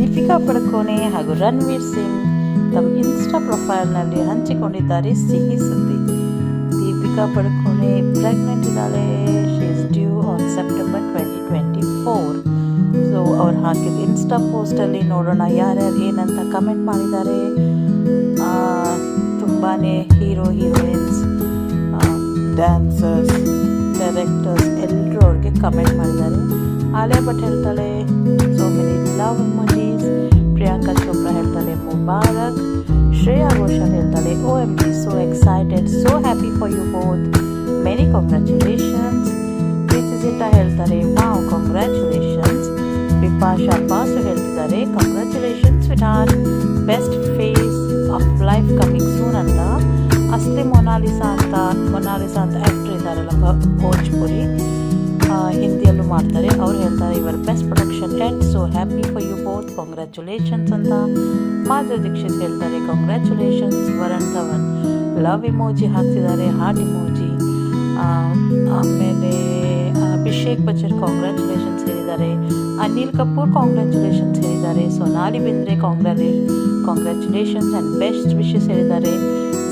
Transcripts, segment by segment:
ದೀಪಿಕಾ ಪಡುಕೋಣೆ ಹಾಗೂ ರಣವೀರ್ ಸಿಂಗ್ ತಮ್ಮ ಇನ್ಸ್ಟಾ ಪ್ರೊಫೈಲ್ನಲ್ಲಿ ಹಂಚಿಕೊಂಡಿದ್ದಾರೆ ಸಿಹಿ ಸುದ್ದಿ. ದೀಪಿಕಾ ಪಡುಕೋಣೆ ಪ್ರೆಗ್ನೆಂಟ್ ಇದ್ದಾಳೆ. She's due on September twenty twenty four so ಅವ್ರು ಹಾಕಿದ ಇನ್ಸ್ಟಾ ಪೋಸ್ಟಲ್ಲಿ ನೋಡೋಣ ಯಾರ್ಯಾರು ಏನಂತ ಕಮೆಂಟ್ ಮಾಡಿದ್ದಾರೆ. ತುಂಬಾ ಹೀರೋ ಹೀರೋಯಿನ್ಸ್ ಡ್ಯಾನ್ಸರ್ಸ್ ಡೈರೆಕ್ಟರ್ಸ್ ಎಲ್ಲರೂ ಅವ್ರಿಗೆ ಕಮೆಂಟ್ ಮಾಡಿದ್ದಾರೆ. ಆಲಿಯಾ ಭಟ್ ಹೇಳ್ತಾಳೆ so many love emojis Priyanka Chopra ಹೇಳ್ತಾಳೆ ಮುಬಾರಕ್ ಶ್ರೇಯಾ ಘೋಷಾಲ್ ಹೇಳ್ತಾಳೆ O M G so excited so happy for you both many congratulations Preity Zinta ಹೇಳ್ತಾರೆ ವಾವ್ ಕಾಂಗ್ರ್ಯಾಚುಲೇಷನ್ಸ್ ಬಿಪಾಶಾ ಬಾಸು ಹೇಳ್ತಿದ್ದಾರೆ congratulations with our best phase of life coming soon ಅಂತ ಅಸ್ಲಿ ಮೊನಾಲಿಸಾ ಅಂತ ಮೊನಾಲಿಸಾ ಅಂತ actor ಇದ್ದಾರಲ್ಲ ಭ- ಭೋಜ್ಪುರಿ ಆ, ಹಿಂದಿಯಲ್ಲೂ ಮಾಡ್ತಾರೆ. ಅವ್ರು ಹೇಳ್ತಾರೆ your best production and so happy for you both congratulations ಅಂತ ಮಾಧುರಿ ದೀಕ್ಷಿತ್ ಹೇಳ್ತಾರೆ. Congratulations Varun Dhawan. Love emoji ಹಾಕ್ತಿದ್ದಾರೆ ಹಾರ್ಟ್ ಇಮೋಜಿ ಆಮೇಲೆ ಅಭಿಷೇಕ್ ಬಚ್ಚನ್ ಕಾಂಗ್ರ್ಯಾಚುಲೇಷನ್ಸ್ ಹೇಳಿದ್ದಾರೆ. ಅನಿಲ್ ಕಪೂರ್ ಕಾಂಗ್ರ್ಯಾಚುಲೇಷನ್ಸ್ ಹೇಳಿದ್ದಾರೆ. ಸೋನಾಲಿ ಬಿಂದ್ರೆ ಕಾಂಗ್ರ್ಯಾಲಿ ಕಾಂಗ್ರ್ಯಾಚುಲೇಷನ್ಸ್ ಆ್ಯಂಡ್ ಬೆಸ್ಟ್ ವಿಶಸ್ ಹೇಳಿದ್ದಾರೆ.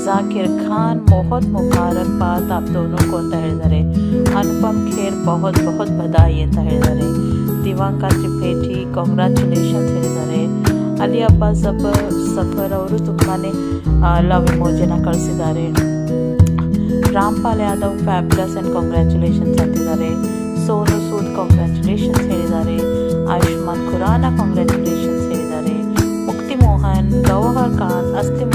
ಜಾಕಿರ್ ಖಾನ್ बहुत ಮುಬಾರಕ್ ಬಾತ್ ಆಪ್ ದೋನೋ ಕೋ ಅಂತ ಹೇಳಿದ್ದಾರೆ ಅನುಪಮ್ ಖೇರ್ ಬಹುತ್ ಬಹುತ್ ಬದಾಯಿ ಅಂತ ಹೇಳಿದ್ದಾರೆ ದಿವಾಂಕ ತ್ರಿಪೇಠಿ ಕಾಂಗ್ರ್ಯಾಚುಲೇಷನ್ಸ್ ಹೇಳಿದ್ದಾರೆ ಅಲಿ ಅಬ್ಬಾ ಸಫರ್ ಸಫರ್ ಅವರು ತುಂಬಾ ಲವ್ ಇಮೋಜಿನ ಕಳಿಸಿದ್ದಾರೆ Rampal Yadav fabulous and congratulations ಅಂತಿದ್ದಾರೆ ಸೋನು ಸೂದ್ ಕಾಂಗ್ರ್ಯಾಚುಲೇಷನ್ಸ್ ಹೇಳಿದ್ದಾರೆ ಆಯುಷ್ಮಾನ್ ಖುರಾನ ಕಾಂಗ್ರ್ಯಾಚುಲೇಷನ್ಸ್ ಹೇಳಿದ್ದಾರೆ ಮುಕ್ತಿ ಮೋಹನ್ ಗೌಹರ್ ಖಾನ್ ಅಸ್ತಿ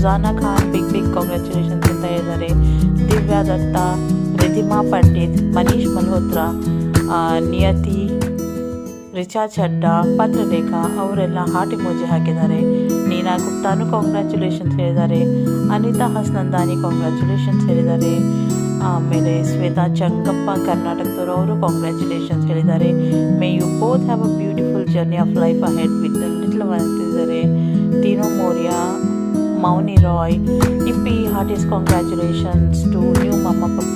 Sussanne Khan, big big congratulations ಅಂತ ಹೇಳಿದ್ದಾರೆ. ದಿವ್ಯಾ ದತ್ತ ರಿಧಿಮಾ ಪಂಡಿತ್, ಮನೀಶ್ ಮಲ್ಹೋತ್ರಾ ನಿಯತಿ, ರಿಚಾ ಚಡ್ಡಾ, ಪತ್ರಲೇಖಾ, ಅವರೆಲ್ಲ ಹಾರ್ಟ್ ಇಮೋಜಿ ಹಾಕಿದ್ದಾರೆ. ನೀನಾ ಗುಪ್ತಾನು ಕಾಂಗ್ರ್ಯಾಚುಲೇಷನ್ಸ್ ಹೇಳಿದ್ದಾರೆ. ಅನಿತಾ ಹಸ್ನಂದಾನಿ ಕಾಂಗ್ರ್ಯಾಚುಲೇಷನ್ಸ್ ಹೇಳಿದ್ದಾರೆ. ಆಮೇಲೆ ಶ್ವೇತಾ ಚಂಗಪ್ಪ, ಕರ್ನಾಟಕದವರು ಅವರು ಕಾಂಗ್ರ್ಯಾಚುಲೇಷನ್ಸ್ ಹೇಳಿದ್ದಾರೆ. May you both have a beautiful journey of life ahead with little ಅಂತಿದ್ದಾರೆ. ತೀನೋ Maurya Mauni Roy. Yippee, heartiest congratulations to new Mama Papa.